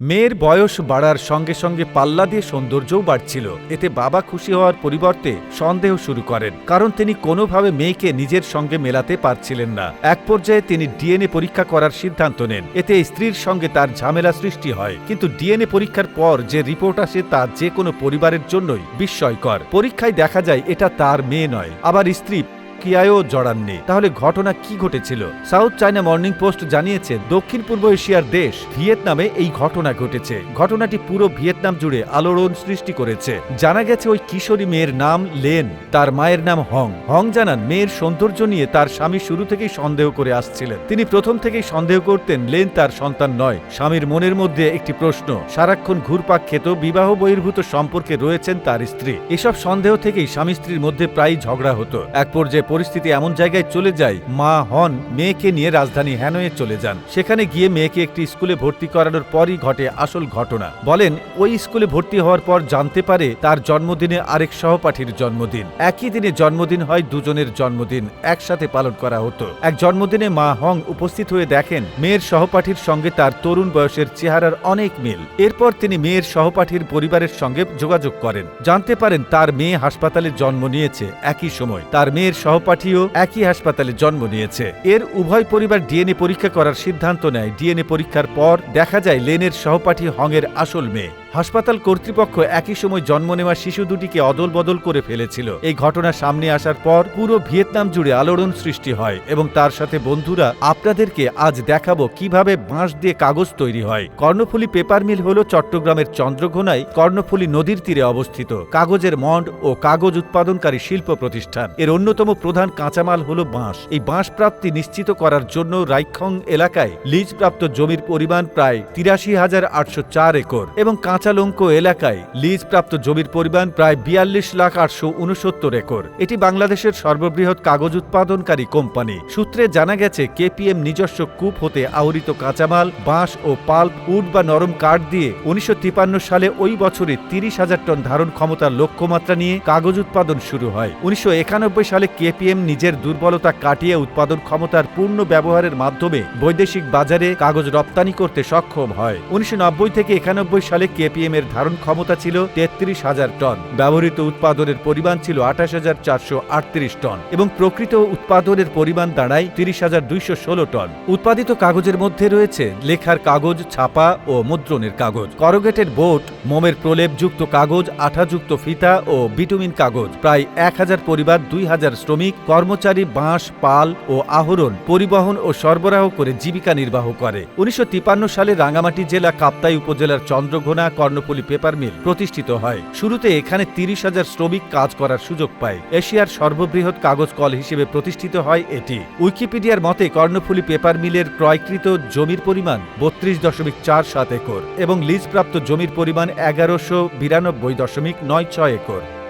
মেয়ের বয়স বাড়ার সঙ্গে সঙ্গে পাল্লা দিয়ে সৌন্দর্যও বাড়ছিল। এতে বাবা খুশি হওয়ার পরিবর্তে সন্দেহ শুরু করেন, কারণ তিনি কোনোভাবে মেয়েকে নিজের সঙ্গে মেলাতে পারছিলেন না। এক পর্যায়ে তিনি ডিএনএ পরীক্ষা করার সিদ্ধান্ত নেন। এতে স্ত্রীর সঙ্গে তার ঝামেলা সৃষ্টি হয়। কিন্তু ডিএনএ পরীক্ষার পর যে রিপোর্ট আসে তা যে কোনো পরিবারের জন্যই বিস্ময়কর। পরীক্ষায় দেখা যায় এটা তার মেয়ে নয়, আবার স্ত্রী কিয়ায়ও জড়াননি তাহলে ঘটনা কি ঘটেছিল? সাউথ চায়না মর্নিং পোস্ট জানিয়েছে, দক্ষিণ পূর্ব এশিয়ার দেশ ভিয়েতনামে এই ঘটনা ঘটেছে। ঘটনাটি পুরো ভিয়েতনাম জুড়ে আলোড়ন সৃষ্টি করেছে। জানা গেছে ওই কিশোরী মেয়ের নাম লেন, তার মায়ের নাম হং। হং জানান, মেয়ের সৌন্দর্য নিয়ে তার স্বামী শুরু থেকেই সন্দেহ করে আসছিলেন। তিনি প্রথম থেকেই সন্দেহ করতেন লেন তার সন্তান নয়। স্বামীর মনের মধ্যে একটি প্রশ্ন, সারাক্ষণ ঘুরপাক খেত, বিবাহ বহির্ভূত সম্পর্কে রয়েছেন তার স্ত্রী। এসব সন্দেহ থেকেই স্বামী স্ত্রীর মধ্যে প্রায়ই ঝগড়া হতো। এক পর্যায়ে পরিস্থিতি এমন জায়গায় চলে যায়, মা হন মেয়েকে নিয়ে রাজধানী হ্যানোয়ে চলে যান। সেখানে গিয়ে মেয়েকে একটি স্কুলে ভর্তি করানোর পরই ঘটে আসল ঘটনা। বলেন, ওই স্কুলে ভর্তি হওয়ার পর জানতে পারে তার জন্মদিনে আরেক সহপাঠীর জন্মদিন। একই দিনে জন্মদিন হয় দুজনের জন্মদিন, একসাথে পালন করা হতো। এক জন্মদিনে মা হং উপস্থিত হয়ে দেখেন, মেয়ের সহপাঠীর সঙ্গে তার তরুণ বয়সের চেহারার অনেক মিল। এরপর তিনি মেয়ের সহপাঠীর পরিবারের সঙ্গে যোগাযোগ করেন। জানতে পারেন, তার মেয়ে হাসপাতালে জন্ম নিয়েছে। একই সময় তার মেয়ের সহপাঠীও একই হাসপাতালে জন্ম নিয়েছে। এর উভয় পরিবার ডিএনএ পরীক্ষা করার সিদ্ধান্ত নেয়। ডিএনএ পরীক্ষার পর দেখা যায় লেনের সহপাঠী হংয়ের আসল মেয়ে। হাসপাতাল কর্তৃপক্ষ একই সময় জন্ম নেওয়া শিশু দুটিকে অদল বদল করে ফেলেছিল। এই ঘটনা সামনে আসার পর পুরো ভিয়েতনাম জুড়ে আলোড়ন সৃষ্টি হয় এবং তার সাথে বন্ধুরা, আপনাদেরকে আজ দেখাবো কীভাবে বাঁশ দিয়ে কাগজ তৈরি হয়। কর্ণফুলী পেপার মিল হল চট্টগ্রামের চন্দ্রঘোনায় কর্ণফুলী নদীর তীরে অবস্থিত। কাগজের মন্ড ও কাগজ উৎপাদনকারী শিল্প প্রতিষ্ঠান। এর অন্যতম প্রধান কাঁচামাল হল বাঁশ। এই বাঁশ প্রাপ্তি নিশ্চিত করার জন্য রাইখং এলাকায় লিজপ্রাপ্ত জমির পরিমাণ প্রায় তিরাশি হাজার আটশো চার একর এবং কাঁচালঙ্ক এলাকায় লিজপ্রাপ্ত জমির পরিমাণ প্রায় বিয়াল্লিশ লাখ আটশো উনসত্তর একর। এটি বাংলাদেশের সর্ববৃহৎ কাগজ উৎপাদনকারী কোম্পানি। সূত্রে জানা গেছে, কেপিএম নিজস্ব কূপ হতে আহরিত কাঁচামাল, বাঁশ ও পাল্প উড বা নরম কাঠ দিয়ে উনিশশো সালে ওই বছরে তিরিশ হাজার টন ধারণ ক্ষমতার লক্ষ্যমাত্রা নিয়ে কাগজ উৎপাদন শুরু হয়। উনিশশো একানব্বই সালে কেপিএম নিজের দুর্বলতা কাটিয়ে উৎপাদন ক্ষমতার পূর্ণ ব্যবহারের মাধ্যমে বৈদেশিক বাজারে কাগজ রপ্তানি করতে সক্ষম হয়। উনিশশো নব্বই থেকে একানব্বই সালে কেপিএম এর ধারণ ক্ষমতা ছিল তেত্রিশ হাজার টন। ব্যবহৃত উৎপাদনের পরিমাণ ছিল আঠাশ হাজার চারশো আটত্রিশ টন এবং প্রকৃত উৎপাদনের পরিমাণ দাঁড়ায় তিরিশ হাজার দুইশো ষোলো টন। উৎপাদিত কাগজের মধ্যে রয়েছে লেখার কাগজ, ছাপা ও মুদ্রণের কাগজ। করগেটেড বোট, মোমের প্রলেপযুক্ত কাগজ, আঠাযুক্ত ফিতা ও বিটুমিন কাগজ। প্রায় এক হাজার পরিবার, দুই হাজার শ্রমিক, কর্মচারী, বাঁশ, পাল ও আহরণ পরিবহন ও সরবরাহ করে জীবিকা নির্বাহ করে। উনিশশো সালে রাঙ্গামাটি জেলা কাপ্তাই উপজেলার চন্দ্রঘোনা কর্ণফুলী পেপার মিল প্রতিষ্ঠিত হয়। শুরুতে এখানে তিরিশ হাজার শ্রমিক কাজ করার সুযোগ পায়। এশিয়ার সর্ববৃহৎ কাগজ কল হিসেবে প্রতিষ্ঠিত হয় এটি। উইকিপিডিয়ার মতে, কর্ণফুলী পেপার মিলের ক্রয়কৃত জমির পরিমাণ বত্রিশ দশমিক চার সাত একর এবং লিজপ্রাপ্ত জমির পরিমাণ এগারোশো বিরানব্বই দশমিক নয় ছয় একর।